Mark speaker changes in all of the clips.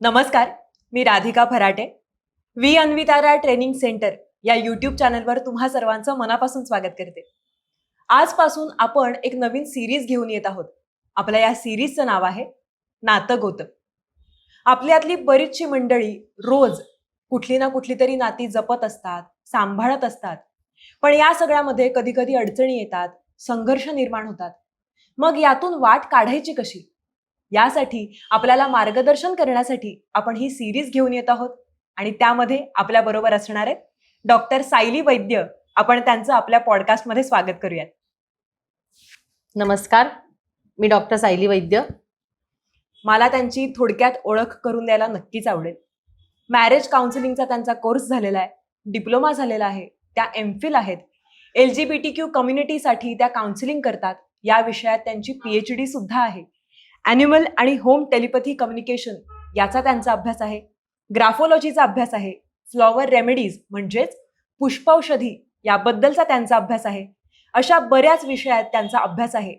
Speaker 1: नमस्कार मी Radhika Pharate. We Anvitara training centre या YouTube चॅनलवर तुम्हा सर्वांचं मनापासून स्वागत करते. आजपासून आपण एक नवीन सिरीज घेऊन येत आहोत. आपल्या या सिरीजचं नाव आहे नातं गोतं. आपल्यातली बरीचशी मंडळी रोज कुठली ना कुठली तरी नाती जपत असतात सांभाळत असतात. पण या सगळ्यामध्ये कधी कधी अडचणी येतात संघर्ष निर्माण होतात. मग यातून वाट काढायची कशी? यासाठी आपल्याला मार्गदर्शन करण्यासाठी आपण ही सिरीज घेऊन येत आहोत. आणि त्यामध्ये आपल्या बरोबर असणार आहेत डॉक्टर सायली वैद्य. आपण त्यांचं आपल्या पॉडकास्टमध्ये स्वागत करूयात.
Speaker 2: नमस्कार. मी डॉक्टर सायली वैद्य.
Speaker 1: मला त्यांची थोडक्यात ओळख करून द्यायला नक्कीच आवडेल. मॅरेज काउन्सिलिंगचा त्यांचा कोर्स झालेला आहे. डिप्लोमा झालेला आहे. त्या एम फिल आहेत. L G B T Q कम्युनिटीसाठी त्या काउन्सिलिंग करतात. या विषयात त्यांची पीएच डी सुद्धा आहे. ॲनिमल आणि होम टेलिपथी कम्युनिकेशन याचा त्यांचा अभ्यास आहे. ग्राफोलॉजीचा अभ्यास आहे. फ्लॉवर रेमेडीज म्हणजेच पुष्पौषधी याबद्दलचा त्यांचा अभ्यास आहे. अशा बऱ्याच विषयात त्यांचा अभ्यास आहे.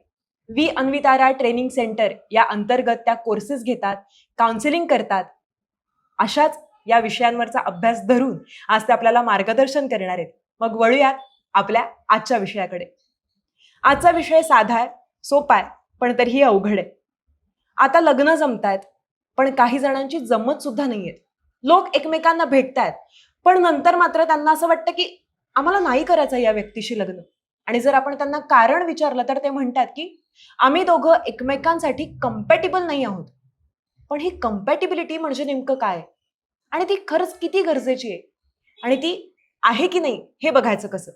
Speaker 1: वी अन्वितारा ट्रेनिंग सेंटर या अंतर्गत त्या कोर्सेस घेतात काउन्सिलिंग करतात. अशाच या विषयांवरचा अभ्यास धरून आज ते आपल्याला मार्गदर्शन करणार आहेत. मग वळूयात आपल्या आजच्या विषयाकडे. आजचा विषय साधा आहे सोपा आहे पण तरीही अवघड आहे. आता लग्न जमतायत पण काही जणांची जमत सुद्धा नाहीये लोक एकमेकांना भेटतायत पण नंतर मात्र त्यांना असं वाटतं की आम्हाला नाही करायचं या व्यक्तीशी लग्न. आणि जर आपण त्यांना कारण विचारलं तर ते म्हणतात की आम्ही दोघं एकमेकांसाठी कम्पॅटेबल नाही आहोत. पण ही कम्पॅटेबिलिटी म्हणजे नेमकं काय? आणि ती खरंच किती गरजेची आहे? आणि ती आहे की नाही हे बघायचं कसं?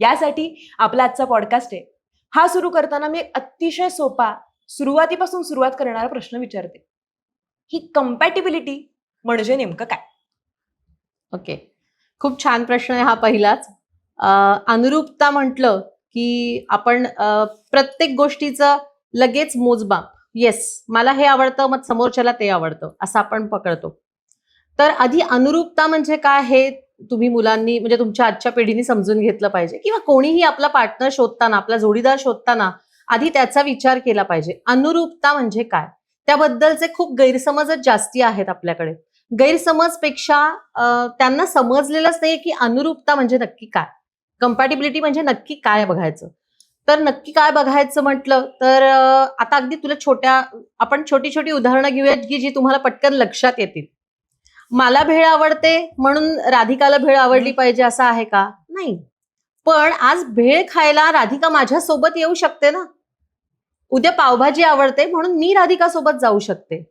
Speaker 1: यासाठी आपला आजचा पॉडकास्ट आहे. हा सुरू करताना मी अतिशय सोपा सुरुवातीपासून सुरुवात करणारा प्रश्न विचारते. ही कम्पॅटिबिलिटी म्हणजे नेमकं काय?
Speaker 2: ओके. खूप छान प्रश्न आहे हा पहिलाच. अनुरूपता म्हटलं की आपण प्रत्येक गोष्टीचं लगेच मोजमाप. येस मला हे आवडतं मग समोरच्याला ते आवडतं असं आपण पकडतो. तर आधी अनुरूपता म्हणजे काय हे तुम्ही मुलांनी म्हणजे तुमच्या आजच्या पिढीने समजून घेतलं पाहिजे. किंवा कोणीही आपला पार्टनर शोधताना आपला जोडीदार शोधताना आधी त्याचा विचार केला पाहिजे. अनुरूपता म्हणजे काय? त्याबद्दलचे खूप गैरसमजच जास्ती आहेत आपल्याकडे. गैरसमजपेक्षा त्यांना समजलेलंच नाही की अनुरूपता म्हणजे नक्की काय. कम्पॅटिबिलिटी म्हणजे नक्की काय बघायचं. तर नक्की काय बघायचं म्हटलं तर आता अगदी तुला छोट्या आपण छोटी छोटी उदाहरणं घेऊयात की जी तुम्हाला पटकन लक्षात येतील. मला भेळ आवडते म्हणून राधिकाला भेळ आवडली पाहिजे असं आहे का? नाही. पण आज भेळ खायला राधिका माझ्या सोबत येऊ शकते ना? उद्या पावभाजी आवडते म्हणून मी राधिका सोबत जाऊ शकते.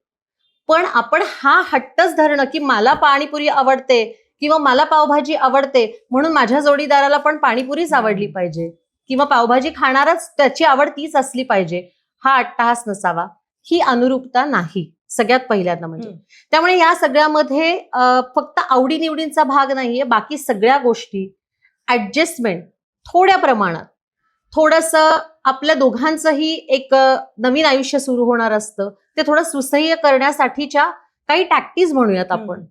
Speaker 2: पण आपण हा हट्टच धरणं की मला पाणीपुरी आवडते किंवा मला पावभाजी आवडते म्हणून माझ्या जोडीदाराला पण पाणीपुरीच आवडली पाहिजे किंवा पावभाजी खाणारच त्याची आवड तीच असली पाहिजे हा अट्टहास नसावा. ही अनुरूपता नाही सगळ्यात पहिल्यांदा म्हणजे. त्यामुळे या सगळ्यामध्ये फक्त आवडीनिवडींचा भाग नाहीये बाकी सगळ्या गोष्टी ऍडजस्टमेंट थोड्या प्रमाणात. थोडस आपल्या दोघांचंही एक नवीन आयुष्य सुरू होणार असतं. ते थोडं सुसह्य करण्यासाठीच्या काही टॅक्टिस म्हणूयात आपण.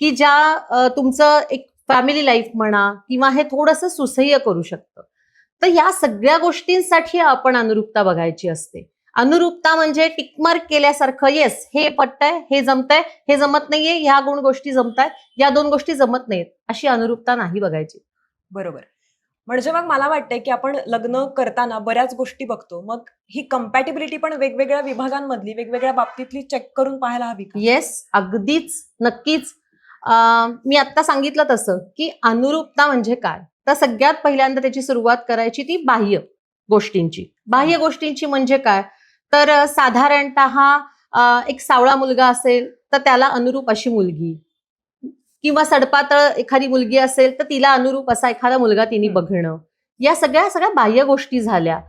Speaker 2: की ज्या तुमचं एक फॅमिली लाईफ म्हणा किंवा हे थोडंसं सुसह्य करू शकतं. तर या सगळ्या गोष्टींसाठी आपण अनुरूपता बघायची असते. अनुरूपता म्हणजे टिकमार्क केल्यासारखं येस हे पटतंय हे जमतंय हे जमत नाहीये ह्या गुण गोष्टी जमतायत या दोन गोष्टी जमत नाहीत अशी अनुरूपता नाही बघायची.
Speaker 1: बरोबर. म्हणजे मग मला वाटतंय की आपण लग्न करताना बऱ्याच गोष्टी बघतो. मग ही कम्पॅटिबिलिटी पण वेगवेगळ्या विभागांमधली वेगवेगळ्या बाबतीतली चेक करून पाहायला हवी
Speaker 2: येस अगदीच नक्कीच. मी आता सांगितलं तसं की अनुरूपता म्हणजे काय? तर सगळ्यात पहिल्यांदा त्याची सुरुवात करायची ती बाह्य गोष्टींची. बाह्य गोष्टींची म्हणजे काय? तर साधारणतः एक सावळा मुलगा असेल तर त्याला अनुरूप अशी मुलगी. किंवा सडपातळ एखादी मुलगी असेल तर तिला अनुरूप असा एखादा मुलगा तिने. बघणं. या सगळ्या सगळ्या बाह्य गोष्टी झाल्या.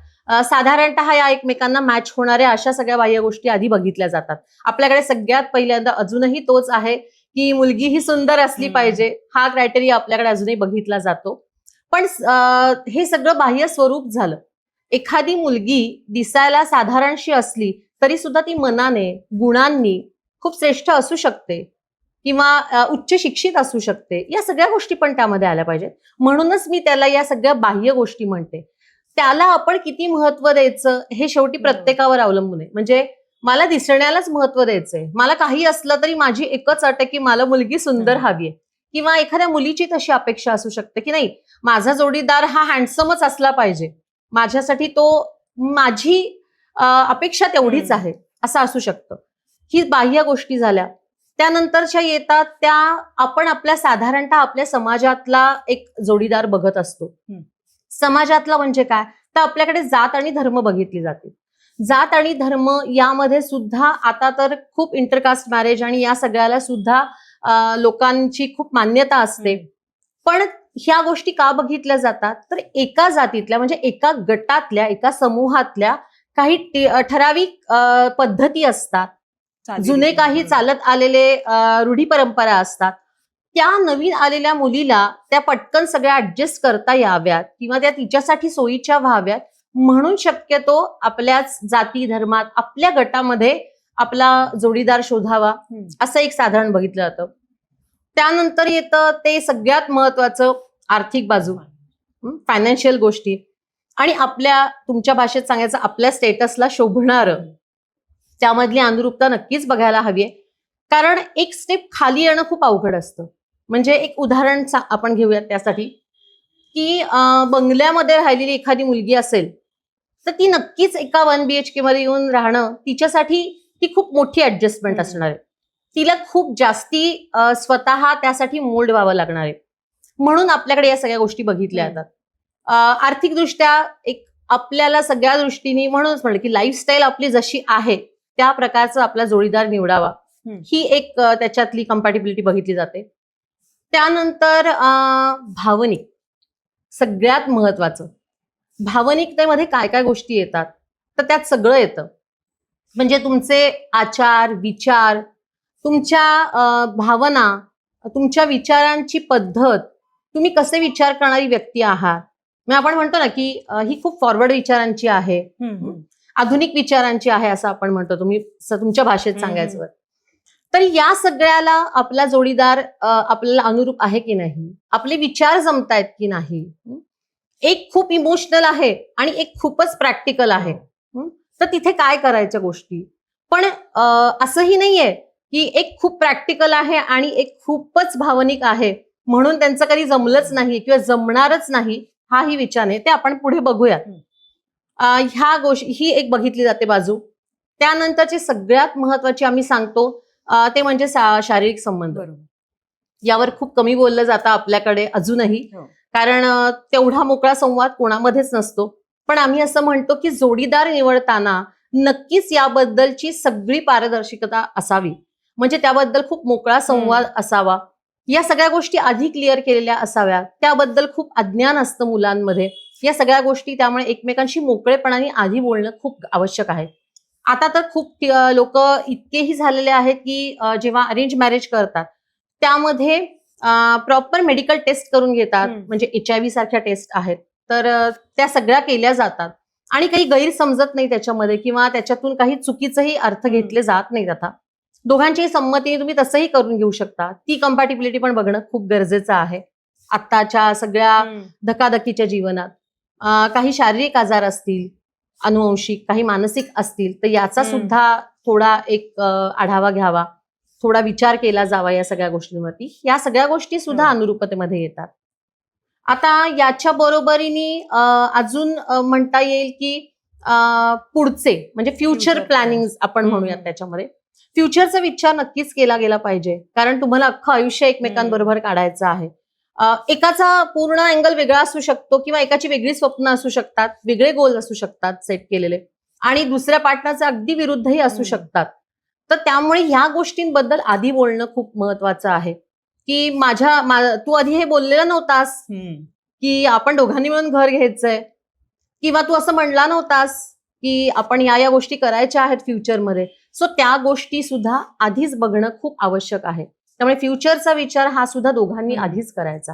Speaker 2: साधारणतः या एकमेकांना मॅच होणाऱ्या अशा सगळ्या बाह्य गोष्टी आधी बघितल्या जातात. आपल्याकडे सगळ्यात पहिल्यांदा अजूनही तोच आहे की मुलगी ही सुंदर असली. पाहिजे. हा क्रायटेरिया आपल्याकडे अजूनही बघितला जातो. पण हे सगळं बाह्य स्वरूप झालं. एखादी मुलगी दिसायला साधारणशी असली तरी सुद्धा ती मनाने गुणांनी खूप श्रेष्ठ असू शकते. किंवा उच्च शिक्षित असू शकते. या सगळ्या गोष्टी पण त्यामध्ये आल्या पाहिजेत. म्हणूनच मी त्याला या सगळ्या बाह्य गोष्टी म्हणते. त्याला आपण किती महत्त्व द्यायचं हे शेवटी. प्रत्येकावर अवलंबून आहे. म्हणजे मला दिसण्यालाच महत्त्व द्यायचंय. मला काही असलं तरी माझी एकच अट आहे की मला मुलगी सुंदर. हवी आहे. किंवा एखाद्या मुलीची तशी अपेक्षा असू शकते की नाही माझा जोडीदार हा हँडसमच असला पाहिजे. माझ्यासाठी तो माझी अपेक्षा तेवढीच. आहे. असं असू शकतं. ही बाह्य गोष्टी झाल्या. त्यानंतरच्या येतात त्या आपण आपल्या साधारणतः आपल्या समाजातला एक जोडीदार बघत असतो. समाजातला म्हणजे काय? तर आपल्याकडे जात आणि धर्म बघितली जाते. जात आणि धर्म यामध्ये सुद्धा आता तर खूप इंटरकास्ट मॅरेज आणि या सगळ्याला सुद्धा लोकांची खूप मान्यता असते. पण ह्या गोष्टी का बघितल्या जातात? तर एका जातीतल्या म्हणजे एका गटातल्या एका समूहातल्या काही ठराविक पद्धती असतात. जुने काही चालत आलेले रूढी परंपरा असतात त्या नवीन आलेल्या मुलीला त्या पटकन सगळ्या ऍडजस्ट करता याव्यात किंवा त्या तिच्यासाठी सोयीच्या व्हाव्यात. म्हणून शक्यतो आपल्याच जाती धर्मात आपल्या गटामध्ये आपला जोडीदार शोधावा. असं एक साधारण बघितलं जातं. त्यानंतर येतं ते सगळ्यात महत्वाचं आर्थिक बाजू फायनान्शियल गोष्टी. आणि आपल्या तुमच्या भाषेत सांगायचं आपल्या स्टेटसला शोभणारं. त्यामधली अनुरूपता नक्कीच बघायला हवी आहे कारण एक स्टेप खाली येणं खूप अवघड असतं. म्हणजे एक उदाहरण आपण घेऊयात त्यासाठी. की बंगल्यामध्ये राहिलेली एखादी मुलगी असेल तर ती नक्कीच एका वन बीएचके मध्ये येऊन राहणं तिच्यासाठी ती खूप मोठी ऍडजस्टमेंट. असणार आहे. तिला खूप जास्ती स्वतः त्यासाठी मोल्ड व्हावं लागणार आहे. म्हणून आपल्याकडे या सगळ्या गोष्टी बघितल्या. जातात. आर्थिकदृष्ट्या एक आपल्याला सगळ्या दृष्टीने म्हणूनच म्हणलं की लाईफस्टाईल आपली जशी आहे त्या प्रकारचा आपला जोडीदार निवडावा. ही एक त्याच्यातली कम्पॅटिबिलिटी बघितली जाते. त्यानंतर भावनिक. सगळ्यात महत्वाचं. भावनिकतेमध्ये काय काय गोष्टी येतात? तर त्यात सगळं येतं. म्हणजे तुमचे आचार विचार तुमच्या भावना तुमच्या विचारांची पद्धत तुम्ही कसे विचार करणारी व्यक्ती आहात? मग आपण म्हणतो ना की ही खूप फॉरवर्ड विचारांची आहे. आधुनिक विचारांची आहे असं आपण म्हणतो तुम्ही तुमच्या भाषेत. सांगायचं तर या सगळ्याला आपला जोडीदार आपल्याला अनुरूप आहे की नाही आपले विचार जमतायत की नाही? एक खूप इमोशनल आहे आणि एक खूपच प्रॅक्टिकल आहे? तर तिथे काय करायच्या गोष्टी पण असंही नाहीये की एक खूप प्रॅक्टिकल आहे आणि एक खूपच भावनिक आहे म्हणून त्यांचं कधी जमलंच नाही किंवा जमणारच नाही हाही विचार नाही ते आपण पुढे बघूयात. अ, ह्या गोष्टी ही एक बघितली जाते बाजू. त्यानंतरची सगळ्यात महत्वाची आम्ही सांगतो ते म्हणजे शारीरिक संबंध. यावर खूप कमी बोललं जातं आपल्याकडे अजूनही.
Speaker 1: हो.
Speaker 2: कारण तेवढा मोकळा संवाद कोणामध्येच नसतो. पण आम्ही असं म्हणतो की जोडीदार निवडताना नक्कीच याबद्दलची सगळी पारदर्शकता असावी. म्हणजे त्याबद्दल खूप मोकळा संवाद असावा. या सगळ्या गोष्टी आधी क्लिअर केलेल्या असाव्यात. त्याबद्दल खूप अज्ञान असतं मुलांमध्ये. या सगळ्या गोष्टी त्यामुळे एकमेकांशी मोकळेपणाने आधी बोलणं खूप आवश्यक आहे. आता तर खूप लोक इतकेही झालेले आहेत की जेव्हा अरेंज मॅरेज करतात त्यामध्ये प्रॉपर मेडिकल टेस्ट करून घेतात. म्हणजे एच आय व्ही सारख्या टेस्ट आहेत. तर त्या सगळ्या केल्या जातात. आणि काही गैर समजत नाही त्याच्यामध्ये किंवा त्याच्यातून काही चुकीचंही अर्थ. घेतले जात नाहीत आता. दोघांच्याही संमतीने तुम्ही तसंही करून घेऊ शकता. ती कम्पॅटिबिलिटी पण बघणं खूप गरजेचं आहे. आत्ताच्या सगळ्या. धकाधकीच्या जीवनात. काही शारीरिक आजार असतील अनुवंशिक काही मानसिक असतील तर याचा. सुद्धा थोडा एक आढावा घ्यावा थोडा विचार केला जावा या सगळ्या गोष्टींवरती या सगळ्या गोष्टी सुद्धा. अनुरूपतेमध्ये येतात आता याच्या बरोबरीने अजून म्हणता येईल की पुढचे म्हणजे फ्युचर प्लॅनिंग. आपण म्हणूयात. त्याच्यामध्ये फ्युचरचा विचार नक्कीच केला गेला पाहिजे कारण तुम्हाला अख्खं आयुष्य एकमेकांबरोबर काढायचं आहे एकाचा पूर्ण अँगल वेगळा असू शकतो किंवा एकाची वेगळी स्वप्न असू शकतात वेगळे गोल असू शकतात सेट केलेले. आणि दुसऱ्या पार्टनरचे अगदी विरुद्धही असू. शकतात. तर त्यामुळे ह्या गोष्टींबद्दल आधी बोलणं खूप महत्वाचं आहे. की माझ्या मा- तू आधी हे बोललेला नव्हतास. की आपण दोघांनी मिळून घर घ्यायचंय. किंवा तू असं म्हणला नव्हतास की आपण या या गोष्टी करायच्या आहेत फ्युचरमध्ये सो त्या गोष्टी सुद्धा आधीच बघणं खूप आवश्यक आहे. त्यामुळे फ्युचरचा विचार हा सुद्धा दोघांनी. आधीच करायचा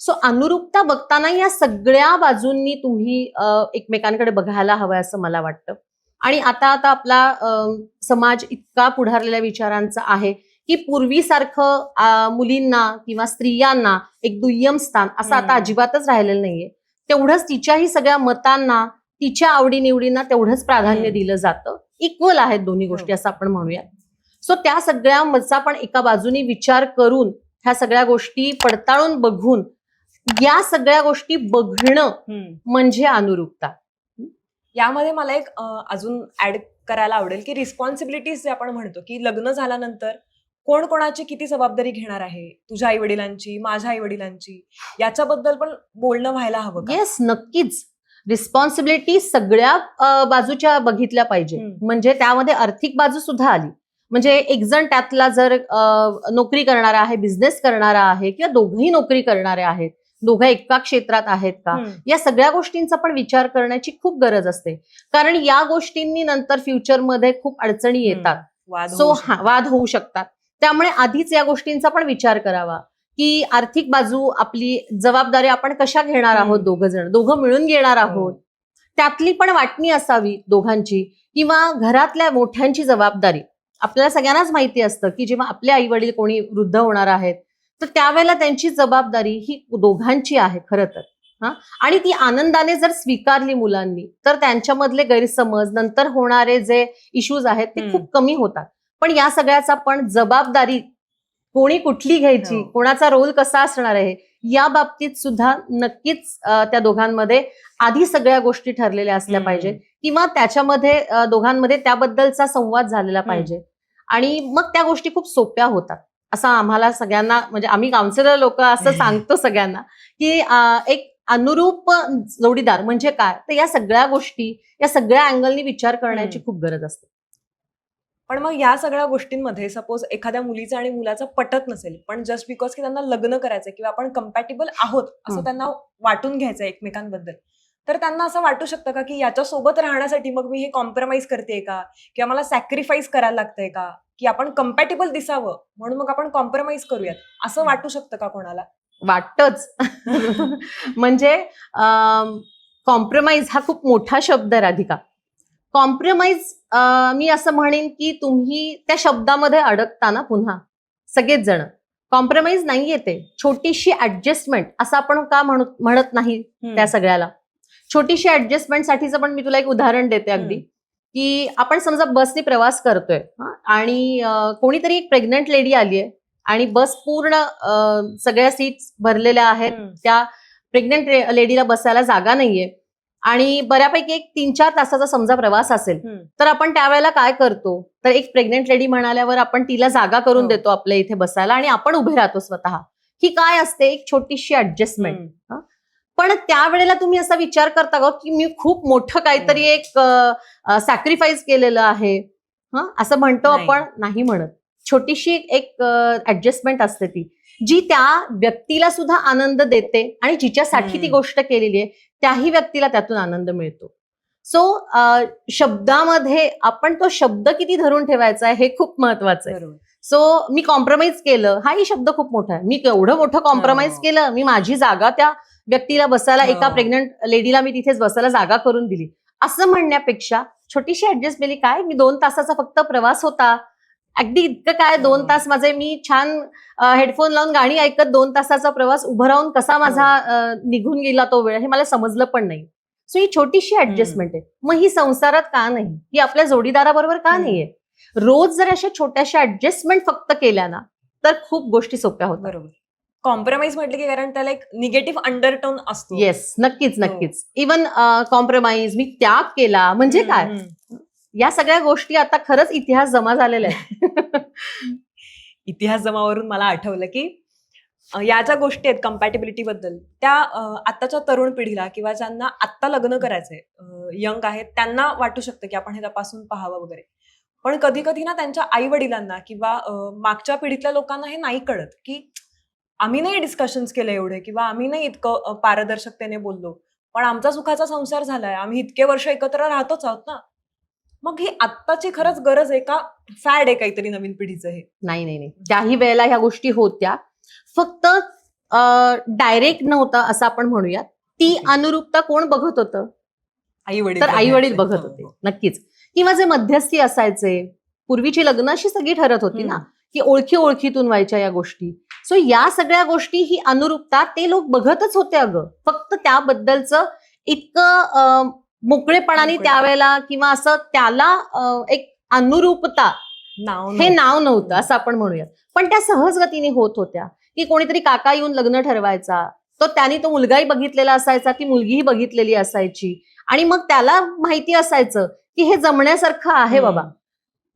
Speaker 2: सो अनुरूपता बघताना या सगळ्या बाजूंनी तुम्ही एकमेकांकडे बघायला हवं असं मला वाटतं आणि आता आता आपला समाज इतका पुढारलेल्या विचारांचा आहे की पूर्वीसारखं मुलींना किंवा स्त्रियांना एक दुय्यम स्थान असं आता. अजिबातच राहिलेलं नाहीये तेवढंच तिच्याही सगळ्या मतांना तिच्या आवडीनिवडींना तेवढंच प्राधान्य. दिलं जातं इक्वल आहेत दोन्ही गोष्टी असं आपण म्हणूया सो त्या सगळ्या मचा पण एका बाजूनी विचार करून ह्या सगळ्या गोष्टी पडताळून बघून या सगळ्या गोष्टी बघणं. म्हणजे अनुरूपता
Speaker 1: यामध्ये मला एक अजून ऍड करायला आवडेल की रिस्पॉन्सिबिलिटीज जे आपण म्हणतो की लग्न झाल्यानंतर कोण कोणाची किती जबाबदारी घेणार आहे तुझ्या आई वडिलांची माझ्या आई वडिलांची याच्याबद्दल पण बोलणं व्हायला हवं?
Speaker 2: येस नक्कीच रिस्पॉन्सिबिलिटी सगळ्या बाजूच्या बघितल्या पाहिजे. म्हणजे त्यामध्ये आर्थिक बाजू सुद्धा आली म्हणजे एक जण त्यातला जर नोकरी करणारा आहे बिझनेस करणारा आहे किंवा दोघंही नोकरी करणारे आहेत दोघं एका क्षेत्रात आहेत का. या सगळ्या गोष्टींचा पण विचार करण्याची खूप गरज असते कारण या गोष्टींनी नंतर फ्युचरमध्ये खूप अडचणी येतात सो. वाद होऊ शकतात त्यामुळे आधीच या गोष्टींचा पण विचार करावा की आर्थिक बाजू आपली जबाबदारी आपण कशा घेणार आहोत. दोघं जण दोघं मिळून घेणार आहोत
Speaker 1: हो.
Speaker 2: त्यातली पण वाटणी असावी दोघांची किंवा घरातल्या मोठ्यांची जबाबदारी आपल्याला सगळ्यांनाच माहिती असतं की जेव्हा आपले आई वडील कोणी वृद्ध होणार आहेत तर त्यावेळेला त्यांची जबाबदारी ही दोघांची आहे खरं तर. हा? आणि ती आनंदाने जर स्वीकारली मुलांनी तर त्यांच्यामधले गैरसमज नंतर होणारे जे इश्यूज आहेत ते. खूप कमी होतात. पण या सगळ्याचा पण जबाबदारी कोणी कुठली घ्यायची?
Speaker 1: हो.
Speaker 2: कोणाचा रोल कसा असणार आहे? या बाबतीत सुद्धा नक्कीच त्या दोघांमध्ये आधी सगळ्या गोष्टी ठरलेल्या असल्या. पाहिजेत. किंवा त्याच्यामध्ये दोघांमध्ये त्याबद्दलचा संवाद झालेला पाहिजे. आणि मग त्या गोष्टी खूप सोप्या होतात. असं आम्हाला सगळ्यांना म्हणजे आम्ही काउन्सिलर लोक असं सांगतो सगळ्यांना की एक अनुरूप जोडीदार म्हणजे काय? तर या सगळ्या गोष्टी या सगळ्या अँगलनी विचार करण्याची खूप गरज असते.
Speaker 1: पण मग या सगळ्या गोष्टींमध्ये सपोज एखाद्या मुलीचं आणि मुलाचं पटत नसेल पण जस्ट बिकॉज की त्यांना लग्न करायचंय किंवा आपण कम्पॅटेबल आहोत असं. त्यांना वाटून घ्यायचं एकमेकांबद्दल तर त्यांना असं वाटू शकतं का की याच्या सोबत राहण्यासाठी मग मी हे कॉम्प्रोमाइज करते का? किंवा मला सॅक्रिफाईस करायला लागतंय का? की आपण कम्पॅटेबल दिसावं म्हणून मग आपण कॉम्प्रोमाइज करूयात असं वाटू शकतं का कोणाला?
Speaker 2: वाटतच. म्हणजे कॉम्प्रोमाइज हा खूप मोठा शब्द राधिका. कॉम्प्रोमाइज मी असं म्हणेन की तुम्ही त्या शब्दामध्ये अडकता ना पुन्हा सगळेच जण. कॉम्प्रोमाइज नाही येते छोटीशी ऍडजस्टमेंट असं आपण का म्हणू म्हणत नाही त्या सगळ्याला? छोटीशी ऍडजस्टमेंटसाठीचं पण मी तुला एक उदाहरण देते अगदी. की आपण समजा बसने प्रवास करतोय आणि कोणीतरी एक प्रेग्नंट लेडी आली आहे आणि बस पूर्ण सगळ्या सीट्स भरलेल्या आहेत. त्या प्रेग्नंट लेडीला बसायला जागा नाहीये. आणि बऱ्यापैकी एक तीन चार तासाचा समजा प्रवास असेल. तर आपण त्यावेळेला काय करतो? तर एक प्रेग्नेंट लेडी म्हणाल्यावर आपण तिला जागा करून
Speaker 1: हो.
Speaker 2: देतो आपल्या इथे बसायला आणि आपण उभे राहतो स्वतः. ही काय असते? एक छोटीशी ऍडजस्टमेंट. पण त्यावेळेला तुम्ही असा विचार करता का की मी खूप मोठं काहीतरी एक सॅक्रिफाईस केलेलं आहे. हं? असं म्हणतो. आपण? नाही म्हणत. छोटीशी एक ऍडजस्टमेंट असते ती जी त्या व्यक्तीला सुद्धा आनंद देते आणि जिच्यासाठी ती. गोष्ट केलेली आहे. त्याही व्यक्तीला त्यातून आनंद मिळतो. सो शब्दामध्ये आपण तो शब्द किती धरून ठेवायचा आहे हे खूप महत्वाचं आहे. सो मी कॉम्प्रोमाइज केलं हाही शब्द खूप मोठा आहे. मी केवढं मोठं कॉम्प्रोमाइज
Speaker 1: हो.
Speaker 2: केलं मी माझी जागा त्या व्यक्तीला बसायला
Speaker 1: हो.
Speaker 2: एका प्रेग्नंट लेडीला मी तिथेच बसायला जागा करून दिली. असं म्हणण्यापेक्षा छोटीशी ऍडजस्ट केली काय? मी दोन तासाचा फक्त प्रवास होता. अगदी इतकं काय दोन. तास माझे मी छान हेडफोन लावून गाणी ऐकत दोन तासाचा प्रवास उभं राहून कसा माझा
Speaker 1: हो.
Speaker 2: अ, निघून गेला तो वेळ हे मला समजलं पण नाही सो ही छोटीशी ऍडजस्टमेंट आहे मग ही संसारात का नाही ही आपल्या जोडीदाराबरोबर का. नाहीये रोज जर अशा छोट्याशा ऍडजस्टमेंट फक्त केल्या ना तर खूप गोष्टी सोप्या होतात
Speaker 1: बरोबर कॉम्प्रोमाइज म्हटलं की कारण त्याला एक निगेटिव्ह अंडरटोन असतो
Speaker 2: येस नक्कीच
Speaker 1: हो.
Speaker 2: नक्कीच इवन कॉम्प्रोमाइज मी त्याग केला म्हणजे काय. या सगळ्या गोष्टी आता खरंच इतिहास जमा झालेला आहे
Speaker 1: इतिहास जमावरून मला आठवलं की या ज्या गोष्टी आहेत कम्पॅटेबिलिटी बद्दल त्या आत्ताच्या तरुण पिढीला किंवा ज्यांना आत्ता लग्न करायचंय यंग आहेत त्यांना वाटू शकतं की आपण हे तपासून पाहावं वगैरे. पण कधी कधी ना त्यांच्या आई वडिलांना किंवा मागच्या पिढीतल्या लोकांना हे नाही कळत की आम्ही नाही डिस्कशन्स केले एवढे किंवा आम्ही नाही इतकं पारदर्शकतेने बोललो. पण आमचा सुखाचा संसार झालाय आम्ही इतके वर्ष एकत्र राहतोच आहोत ना. मग ही आत्ताची खरंच गरज आहे का फॅड आहे काहीतरी नवीन पिढीचं हे
Speaker 2: नाही नाही नाही त्याही वेळेला ह्या गोष्टी होत्या फक्त डायरेक्ट नव्हतं असं आपण म्हणूया ती. अनुरूपता कोण बघत होतं
Speaker 1: आई वडील
Speaker 2: तर आई वडील. बघत
Speaker 1: हो,
Speaker 2: होते
Speaker 1: हो.
Speaker 2: नक्कीच किंवा जे मध्यस्थी असायचे पूर्वीची लग्न अशी सगळी ठरत होती ना. की ओळखी ओळखीतून व्हायच्या या गोष्टी सो या सगळ्या गोष्टी ही अनुरूपता ते लोक बघतच होते अगं फक्त त्याबद्दलचं इतकं मोकळेपणाने
Speaker 1: मोकळे.
Speaker 2: त्यावेळेला किंवा असं त्याला एक अनुरूपता
Speaker 1: नाव
Speaker 2: हे. नाव नव्हतं असं आपण म्हणूयात. पण त्या सहज गतीने होत होत्या की कोणीतरी काका येऊन लग्न ठरवायचा तो त्यांनी तो मुलगाही बघितलेला असायचा ती मुलगीही बघितलेली असायची. आणि मग त्याला माहिती असायचं की हे जमण्यासारखं आहे बाबा.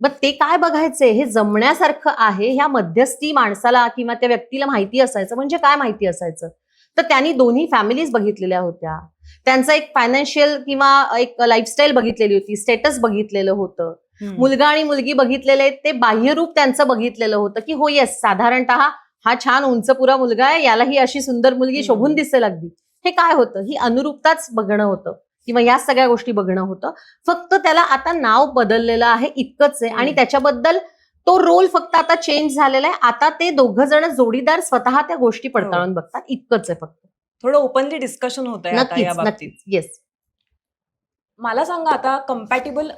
Speaker 2: मग ते काय बघायचे? हे जमण्यासारखं आहे ह्या मध्यस्थी माणसाला किंवा त्या व्यक्तीला माहिती असायचं. म्हणजे काय माहिती असायचं? तर त्यांनी दोन्ही फॅमिलीज बघितलेल्या होत्या. त्यांचं एक फायनान्शियल किंवा एक लाईफस्टाईल बघितलेली होती स्टेटस बघितलेलं होतं. मुलगा आणि मुलगी बघितलेले ते बाह्यरूप त्यांचं बघितलेलं होतं की हो येस साधारणतः हा छान उंचपुरा मुलगा आहे याला ही अशी सुंदर मुलगी. शोभून दिसेल अगदी. हे काय होतं? ही अनुरूपताच बघणं होतं. किंवा या सगळ्या गोष्टी बघणं होतं. फक्त त्याला आता नाव बदललेलं आहे इतकंच आहे. आणि. त्याच्याबद्दल तो रोल फक्त आता चेंज झालेला आहे. आता ते दोघं जण जोडीदार स्वतः त्या गोष्टी पडताळून बघतात. इतकंच आहे फक्त.
Speaker 1: थोडं ओपनली डिस्कशन होत आहे या बाबतीत.
Speaker 2: येस
Speaker 1: मला सांगा आता कम्पॅटेबल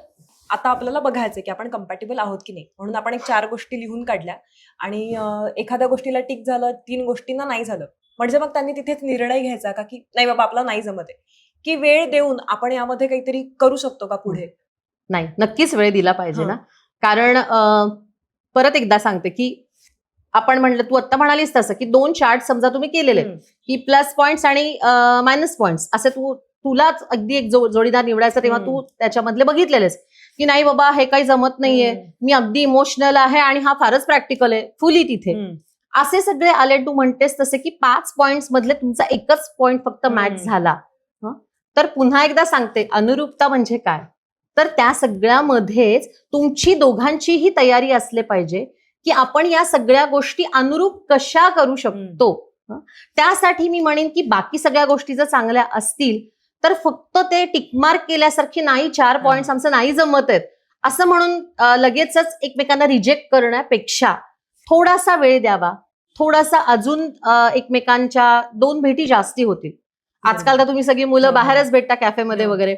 Speaker 1: आता आपल्याला बघायचं की आपण कम्पॅटेबल आहोत की नाही म्हणून आपण एक चार गोष्टी लिहून काढल्या. आणि एखाद्या गोष्टीला टिक झालं तीन गोष्टींना नाही झालं म्हणजे मग त्यांनी तिथेच निर्णय घ्यायचा का की नाही बाबा आपला नाही जमत आहे. की वेळ देऊन आपण यामध्ये काहीतरी करू शकतो का पुढे?
Speaker 2: नाही नक्कीच वेळ दिला पाहिजे. ना. कारण परत एकदा सांगते की आपण म्हणलं तू आता म्हणालीस तसं की दोन चार्ट समजा तुम्ही केलेले. की प्लस पॉइंट्स आणि मायनस पॉइंट्स असे तू तुलाच अगदी एक जो- जोडीदार निवडायचा तेव्हा तू त्याच्यामधले बघितलेलेस की नाही बाबा हे काही जमत नाहीये. मी अगदी इमोशनल आहे आणि हा फारच प्रॅक्टिकल आहे फुली तिथे. असे सगळे आले तू म्हणतेस तसे की पाच पॉइंट्स मधले तुमचा एकच पॉइंट फक्त मॅच. झाला? तर पुन्हा एकदा सांगते अनुरूपता म्हणजे काय तर त्या सगळ्यामध्येच तुमची दोघांचीही तयारी असले पाहिजे की आपण या सगळ्या गोष्टी अनुरूप कशा करू शकतो? त्यासाठी मी म्हणेन की बाकी सगळ्या गोष्टी जर चांगल्या असतील तर फक्त ते टिकमार्क केल्यासारखी नाही चार. पॉइंट्स आमचं नाही जमत आहेत असं म्हणून लगेचच एकमेकांना रिजेक्ट करण्यापेक्षा थोडासा वेळ द्यावा थोडासा अजून एकमेकांच्या दोन भेटी जास्ती होतील आजकाल तर तुम्ही सगळी मुलं. बाहेरच भेटता कॅफेमध्ये. वगैरे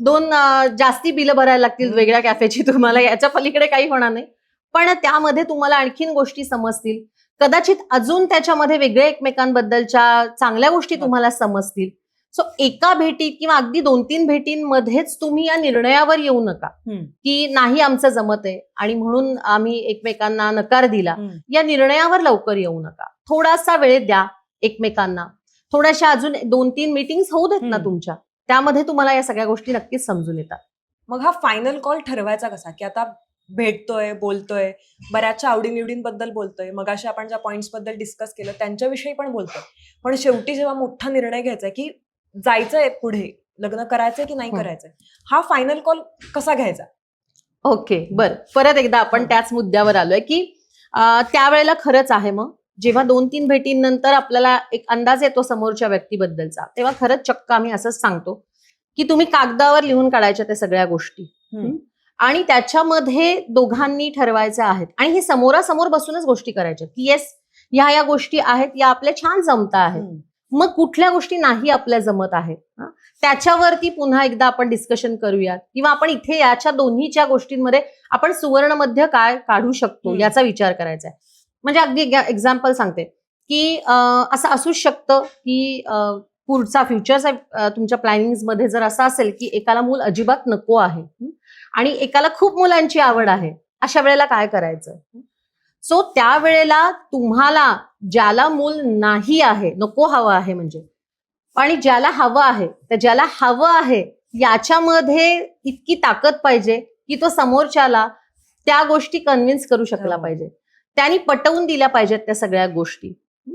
Speaker 2: दोन जास्ती बिलं भरायला लागतील. वेगळ्या कॅफेची तुम्हाला याच्या पलीकडे काही होणार नाही पण त्यामध्ये तुम्हाला आणखीन गोष्टी समजतील. कदाचित अजून त्याच्यामध्ये वेगळ्या एकमेकांबद्दलच्या चांगल्या गोष्टी. तुम्हाला समजतील. सो एका भेटीत किंवा अगदी दोन तीन भेटींमध्येच तुम्ही या निर्णयावर येऊ नका. की नाही आमचं जमत आहे आणि म्हणून आम्ही एकमेकांना नकार दिला. या निर्णयावर लवकर येऊ नका. थोडासा वेळ द्या एकमेकांना. थोड्याशा अजून दोन तीन मीटिंग्स होऊ देत ना. तुमच्या. त्यामध्ये तुम्हाला या सगळ्या गोष्टी नक्कीच समजून येतात.
Speaker 1: मग हा फायनल कॉल ठरवायचा कसा? की आता भेटतोय बोलतोय बऱ्याचशा आवडीनिवडींबद्दल बोलतोय. मग अशा आपण ज्या बद्दल डिस्कस केलं त्यांच्याविषयी पण बोलतोय. पण शेवटी जेव्हा मोठा निर्णय घ्यायचा की जायचंय पुढे लग्न करायचंय की नाही. करायचंय हा फायनल कॉल कसा घ्यायचा?
Speaker 2: ओके बर. परत एकदा आपण. त्याच मुद्द्यावर आलोय की त्यावेळेला खरंच आहे मग. जेव्हा दोन तीन भेटींनंतर आपल्याला एक अंदाज येतो समोरच्या व्यक्तीबद्दलचा तेव्हा खरंच चक्क आम्ही असंच सांगतो की तुम्ही कागदावर लिहून काढायच्या त्या सगळ्या गोष्टी. आणि त्याच्यामध्ये दोघांनी ठरवायच्या आहेत. आणि हे समोरासमोर बसूनच गोष्टी करायच्या की येस ह्या या गोष्टी आहेत या आपल्या छान जमता आहेत. मग कुठल्या गोष्टी नाही आपल्या जमत आहेत? त्याच्यावरती पुन्हा एकदा आपण डिस्कशन करूयात. किंवा आपण इथे याच्या दोन्हीच्या गोष्टींमध्ये आपण सुवर्ण मध्य काय काढू शकतो. याचा विचार करायचा आहे. म्हणजे अगदी एक्झाम्पल सांगते. की असं असूच शकतं की पुढचा फ्युचरचा तुमच्या प्लॅनिंगमध्ये जर असं असेल की एकाला मूल अजिबात नको आहे? आणि एकाला खूप मुलांची आवड आहे अशा वेळेला काय करायचं सो त्यावेळेला तुम्हाला ज्याला मूल नाही आहे नको हवं आहे म्हणजे आणि ज्याला हवं आहे तर ज्याला हवं आहे याच्यामध्ये इतकी ताकद पाहिजे की तो समोरच्याला त्या गोष्टी कन्व्हिन्स करू शकला
Speaker 1: हो.
Speaker 2: पाहिजे त्यांनी पटवून दिल्या पाहिजेत त्या सगळ्या गोष्टी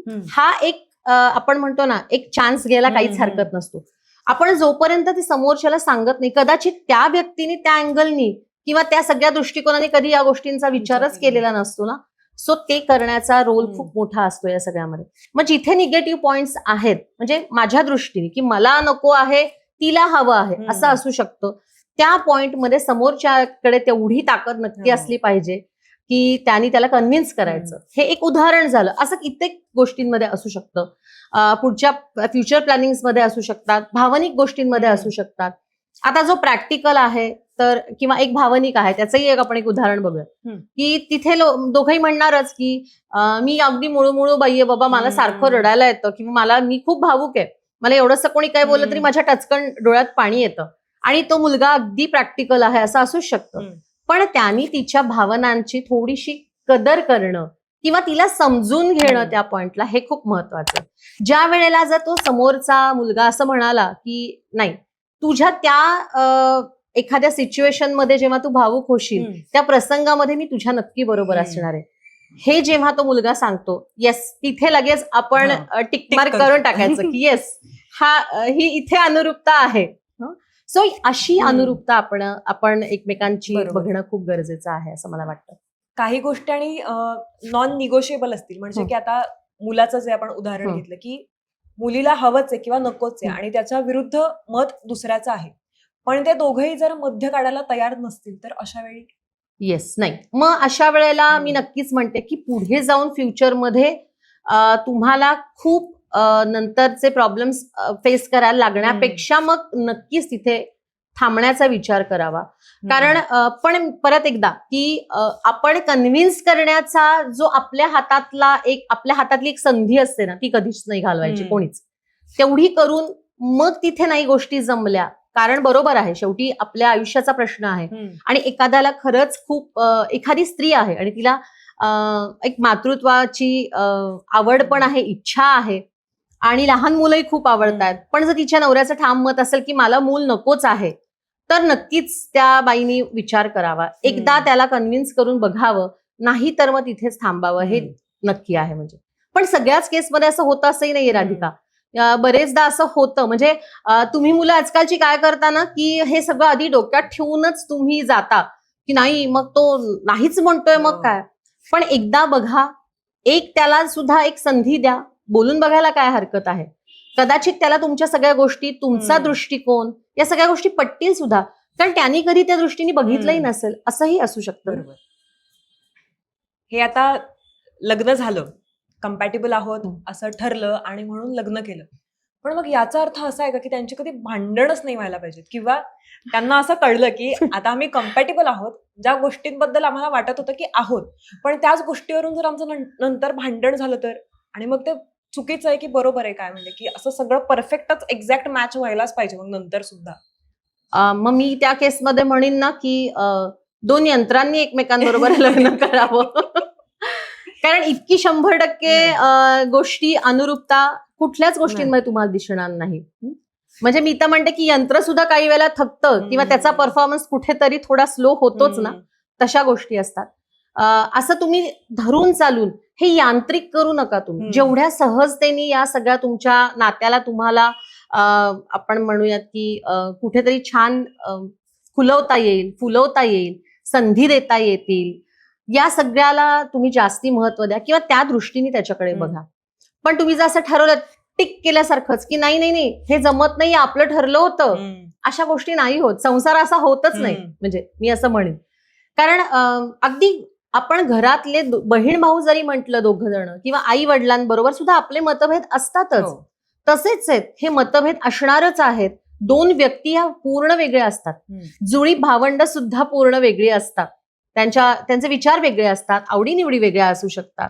Speaker 1: हं.
Speaker 2: एक आपण म्हणतो ना एक चान्स घ्यायला काहीच हरकत. नसतो आपण जोपर्यंत ती समोरच्याला सांगत नाही कदाचित त्या व्यक्तीने त्या अँगलनी किंवा त्या सगळ्या दृष्टिकोनाने कधी या गोष्टींचा विचारच
Speaker 1: केला
Speaker 2: केलेला नसतो ना सो ते करण्याचा रोल. खूप मोठा असतो या सगळ्यामध्ये मग जिथे निगेटिव्ह पॉइंट्स आहेत म्हणजे माझ्या दृष्टीने की मला नको आहे तिला हवं आहे. असं असू शकतं त्या पॉइंटमध्ये समोरच्याकडे तेवढी ताकद नक्की. असली पाहिजे की त्यांनी त्याला कन्व्हिन्स करायचं हे एक उदाहरण झालं असं कित्येक गोष्टींमध्ये असू शकतं पुढच्या फ्युचर प्लॅनिंगमध्ये असू शकतात भावनिक गोष्टींमध्ये. असू शकतात आता जो प्रॅक्टिकल आहे तर किंवा एक भावनिक आहे त्याचंही एक आपण एक उदाहरण बघूया. की तिथे लो- दोघंही म्हणणारच की मी अगदी मुळू मुळू बाई आहे बाबा मला. सारखं रडायला येतं किंवा मला मी खूप भावूक आहे मला एवढंसं कोणी काय बोललं तरी. माझ्या टचकन डोळ्यात पाणी येतं आणि तो मुलगा अगदी प्रॅक्टिकल आहे असं असूच शकतं. पण त्यांनी तिच्या भावनांची थोडीशी कदर करणं किंवा तिला समजून घेणं
Speaker 1: हम्म.
Speaker 2: त्या पॉइंटला हे खूप महत्वाचं ज्या वेळेला जर तो समोरचा मुलगा असं म्हणाला की नाही तुझ्या त्या एखाद्या सिच्युएशनमध्ये जेव्हा तू भावूक होशील. त्या प्रसंगामध्ये मी तुझ्या नक्की बरोबर. असणार आहे हे जेव्हा तो मुलगा सांगतो येस तिथे लगेच आपण
Speaker 1: हा.
Speaker 2: टिकमार्क
Speaker 1: करू
Speaker 2: करून. टाकायचं की येस हा ही इथे अनुरूपता आहे सो अशी. अनुरूपता आपण आपण एकमेकांची. बघणं खूप गरजेचं आहे असं मला वाटतं
Speaker 1: काही गोष्टी आणि नॉन निगोशिएबल असतील म्हणजे. की आता मुलाचं जे आपण उदाहरण. घेतलं की मुलीला हवंच आहे किंवा नकोच आहे. आणि त्याच्या विरुद्ध मत दुसऱ्याचं आहे पण ते दोघंही जर मध्य काढायला तयार नसतील तर अशा वेळी
Speaker 2: येस नाही मग अशा वेळेला मी. नक्कीच म्हणते की पुढे जाऊन फ्युचरमध्ये तुम्हाला खूप नंतरचे प्रॉब्लेम्स फेस करायला लागण्यापेक्षा मग नक्कीच तिथे थांबण्याचा विचार करावा. कारण पण परत एकदा की आपण कन्व्हिन्स करण्याचा जो आपल्या हातातला एक आपल्या हातातली एक संधी असते ना ती कधीच नाही घालवायची. कोणीच. तेवढी करून मग तिथे नाही गोष्टी जमल्या. कारण बरोबर आहे शेवटी आपल्या आयुष्याचा प्रश्न आहे. आणि एखाद्याला खरंच खूप एखादी स्त्री आहे आणि तिला एक मातृत्वाची आवड पण आहे इच्छा आहे. आणि लहान मुलंही खूप आवडतात पण जर तिच्या नवऱ्याचं ठाम मत असेल की मला मूल नकोच आहे तर नक्कीच त्या बाईनी विचार करावा एकदा. त्याला कन्व्हिन्स करून बघावं नाही तर मग तिथेच थांबावं हे. नक्की आहे म्हणजे पण सगळ्याच केसमध्ये असं होतं असंही नाहीये. राधिका बरेचदा असं होतं म्हणजे तुम्ही मुलं आजकालची काय करता ना की हे सगळं आधी डोक्यात ठेवूनच तुम्ही जाता की नाही मग तो नाहीच म्हणतोय मग
Speaker 1: हो.
Speaker 2: काय पण एकदा बघा एक त्याला सुद्धा एक संधी द्या बोलून बघायला काय हरकत आहे? कदाचित त्याला तुमच्या सगळ्या गोष्टी तुमचा. दृष्टिकोन या सगळ्या गोष्टी पटतील सुद्धा. कारण त्यांनी कधी त्या दृष्टीने बघितलंही. नसेल असंही असू शकतं.
Speaker 1: बरोबर. हे आता लग्न झालं. कम्पॅटेबल आहोत. असं ठरलं आणि म्हणून लग्न केलं. पण मग याचा अर्थ असा आहे का की त्यांची कधी भांडणच नाही व्हायला पाहिजेत? किंवा त्यांना असं कळलं की आता आम्ही कम्पॅटेबल आहोत ज्या गोष्टींबद्दल आम्हाला वाटत होतं की आहोत. पण त्याच गोष्टीवरून जर आमचं नंतर भांडण झालं तर? आणि मग ते चुकीचं आहे की बरोबर आहे काय? म्हणजे की असं सगळं परफेक्टच एक्झॅक्ट मॅच व्हायलाच पाहिजे मग नंतर सुद्धा.
Speaker 2: मग मी त्या केसमध्ये म्हणेन ना की दोन यंत्रांनी एकमेकांबरोबर लग्न करावं. कारण इतकी शंभर टक्के गोष्टी अनुरूपता कुठल्याच गोष्टींमध्ये तुम्हाला दिसणार नाही? म्हणजे मी तर म्हणते की यंत्र सुद्धा काही वेळेला थकतं किंवा. त्याचा परफॉर्मन्स कुठेतरी थोडा स्लो होतोच ना. तशा गोष्टी असतात. असं तुम्ही धरून चालून हे यांत्रिक करू नका तुम्ही. जेवढ्या सहजतेने या सगळ्या तुमच्या नात्याला तुम्हाला आपण म्हणूयात की कुठेतरी छान अं, खुलवता येईल फुलवता येईल संधी देता येतील या सगळ्याला तुम्ही जास्ती महत्त्व द्या किंवा त्या दृष्टीने त्याच्याकडे. बघा पण तुम्ही जर असं ठरवलं टिक केल्यासारखंच की नाही नाही नाही हे जमत नाही आपलं ठरलं होतं. अशा गोष्टी नाही होत संसार असा होतच नाही. म्हणजे मी असं म्हणेन कारण अगदी आपण घरातले बहीण भाऊ जरी म्हटलं दोघ जण किंवा आई वडिलांबरोबर सुद्धा आपले मतभेद असतातच.
Speaker 1: हो.
Speaker 2: तसेच आहेत हे मतभेद असणारच आहेत. दोन व्यक्ती ह्या पूर्ण वेगळ्या असतात. जुळी भावंड सुद्धा पूर्ण वेगळी असतात. त्यांच्या त्यांचे विचार वेगळे असतात आवडीनिवडी वेगळ्या असू शकतात.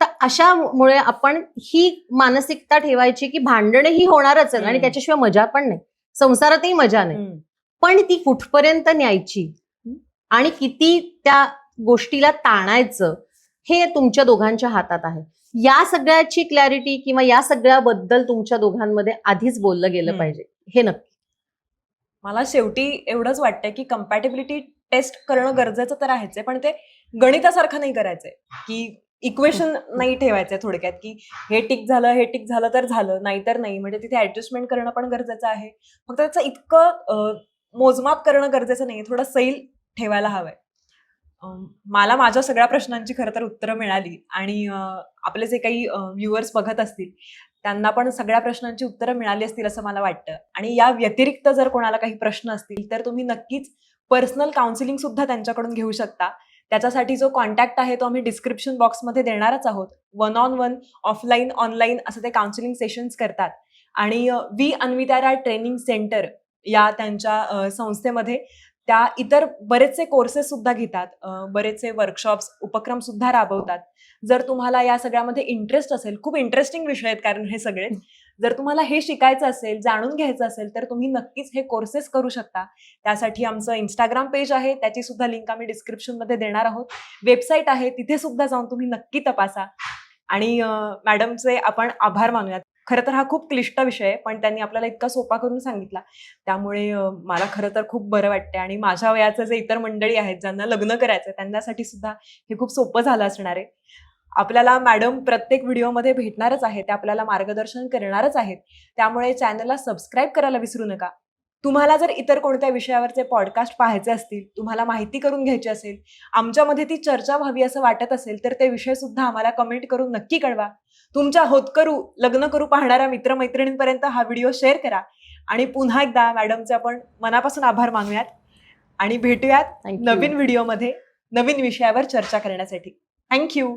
Speaker 2: तर अशामुळे आपण ही मानसिकता ठेवायची की भांडण ही होणारच आहेत आणि. त्याच्याशिवाय मजा पण नाही. संसारातही मजा नाही. पण ती कुठपर्यंत न्यायची? आणि किती त्या गोष्टीला ताणायचं हे तुमच्या दोघांच्या हातात आहे. या सगळ्याची क्लॅरिटी किंवा या सगळ्याबद्दल तुमच्या दोघांमध्ये आधीच बोललं गेलं. पाहिजे हे नक्की.
Speaker 1: मला शेवटी एवढंच वाटतंय की कम्पॅटेबिलिटी टेस्ट करणं गरजेचं तर आहेच आहे पण ते गणितासारखं नाही करायचंय. की इक्वेशन नाही ठेवायचंय थोडक्यात की हे टिक झालं हे टिक झालं तर झालं नाहीतर नाही. म्हणजे तिथे ऍडजस्टमेंट करणं पण गरजेचं आहे. फक्त त्याचं इतकं मोजमाप करणं गरजेचं नाही थोडं सैल ठेवायला हवंय. मला माझ्या सगळ्या प्रश्नांची खरं तर उत्तरं मिळाली. आणि आपले जे काही व्ह्युअर्स बघत असतील त्यांना पण सगळ्या प्रश्नांची उत्तरं मिळाली असतील असं मला वाटतं. आणि या व्यतिरिक्त जर कोणाला काही प्रश्न असतील तर तुम्ही नक्कीच पर्सनल काउन्सिलिंग सुद्धा त्यांच्याकडून घेऊ शकता. त्याच्यासाठी जो कॉन्टॅक्ट आहे तो आम्ही डिस्क्रिप्शन बॉक्समध्ये देणारच आहोत. One on one offline online असं ते काउन्सिलिंग सेशन्स करतात. आणि वी अन्वितारा ट्रेनिंग सेंटर या त्यांच्या संस्थेमध्ये त्या इतर बरेचसे कोर्सेस सुद्धा घेतात बरेचसे वर्कशॉप्स उपक्रम सुद्धा राबवतात. जर तुम्हाला या सगळ्यामध्ये इंटरेस्ट असेल खूप इंटरेस्टिंग विषय आहेत कारण हे सगळे. जर तुम्हाला हे शिकायचं असेल जाणून घ्यायचं असेल तर तुम्ही नक्कीच हे कोर्सेस करू शकता. त्यासाठी आमचं इंस्टाग्राम पेज आहे त्याची सुद्धा लिंक आम्ही डिस्क्रिप्शनमध्ये देणार आहोत. वेबसाईट आहे तिथे सुद्धा जाऊन तुम्ही नक्की तपासा. आणि मॅडमचे आपण आभार मानूयात. खरं तर हा खूप क्लिष्ट विषय आहे पण त्यांनी आपल्याला इतका सोपा करून सांगितला. त्यामुळे मला खरं तर खूप बरं वाटतंय आणि माझ्या वयाचं जे इतर मंडळी आहेत ज्यांना लग्न करायचं त्यांच्यासाठी सुद्धा हे खूप सोपं झालं असणार आहे. आपल्याला मॅडम प्रत्येक व्हिडिओमध्ये भेटणारच आहे ते आपल्याला मार्गदर्शन करणारच आहेत. त्यामुळे चॅनलला सबस्क्राईब करायला विसरू नका. तुम्हाला जर इतर कोणत्या विषयावरचे पॉडकास्ट पाहायचे असतील तुम्हाला माहिती करून घ्यायची असेल आमच्यामध्ये ती चर्चा व्हावी असं वाटत असेल तर ते विषय सुद्धा आम्हाला कमेंट करून नक्की कळवा. तुमच्या होतकरू लग्न करू पाहणाऱ्या मित्रमैत्रिणींपर्यंत हा व्हिडिओ शेअर करा. आणि पुन्हा एकदा मॅडमचे आपण मनापासून आभार मानूयात. आणि भेटूयात. नवीन व्हिडिओमध्ये नवीन विषयावर चर्चा करण्यासाठी. थँक्यू